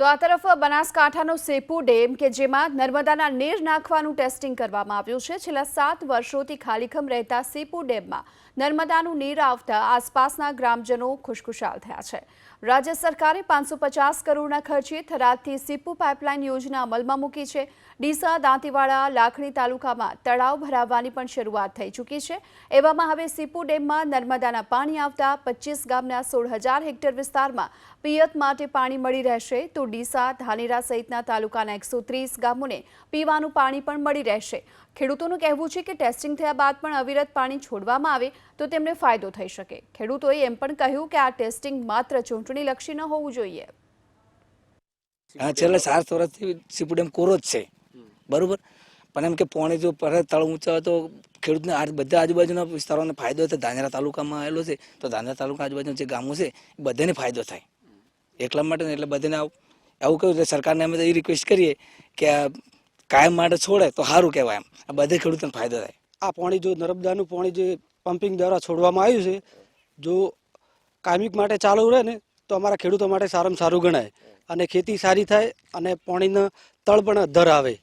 તો આ તરફ બનાસકાંઠાનો સેપુ ડેમ કે જેમાં નર્મદાના નીર નાખવાનું ટેસ્ટિંગ કરવામાં આવ્યું છે. છેલ્લા સાત વર્ષોથી ખાલીખમ રહેતા સેપુ ડેમમાં નર્મદાનું નીર આવતા આસપાસના ગ્રામજનો ખુશખુશાલ થયા છે. રાજ્ય સરકારે પાંચસો પચાસ કરોડના ખર્ચે થરાદથી સીપુ પાઇપલાઇન યોજના અમલમાં મૂકી છે. ડીસા, દાંતીવાડા, લાખણી તાલુકામાં તળાવ ભરાવવાની પણ શરૂઆત થઈ ચૂકી છે. એવામાં હવે સીપુ ડેમમાં નર્મદાના પાણી આવતા પચીસ ગામના સોળ હજાર હેક્ટર વિસ્તારમાં પિયત માટે પાણી મળી રહેશે. તો ડીસા, ધાનેરા સહિતના તાલુકાના એકસો ત્રીસ ગામોને પીવાનું પાણી પણ મળી રહેશે. ખેડૂતોનું કહેવું છે કે ટેસ્ટિંગ થયા બાદ પણ અવિરત પાણી છોડવામાં આવે તો તેમને ફાયદો થઈ શકે. ખેડૂતોએ એમ પણ કહ્યું કે આ ટેસ્ટિંગ માત્ર ચૂંટણીલક્ષી ન હોવું જોઈએ. હા છેલ્લે સાત વર્ષથી સીપુડ એમ કોરો જ છે. બરોબર? પણ એમ કે પોણે જો પરત તળ ઊંચા તો ખેડૂતને આ બધા આજુબાજુના વિસ્તારોને ફાયદો થાય. ધાનેરા તાલુકામાં આવેલો છે, તો ધાનેરા તાલુકા આજુબાજુના જે ગામો છે, એ બધાને ફાયદો થાય. એટલા માટે એટલે બધાને એવું કહ્યું એટલે સરકારને અમે તો એ રિક્વેસ્ટ કરીએ કે કાયમ માટે છોડે તો સારું કહેવાય એમ. આ બધે ખેડૂતોને ફાયદો થાય. આ પાણી જો નર્મદાનું પાણી જે પમ્પિંગ દ્વારા છોડવામાં આવ્યું છે, જો કાયમિક માટે ચાલુ રહે ને, તો અમારા ખેડૂતો માટે સારામાં સારું ગણાય. અને ખેતી સારી થાય અને પાણીના તળ પણ દર આવે.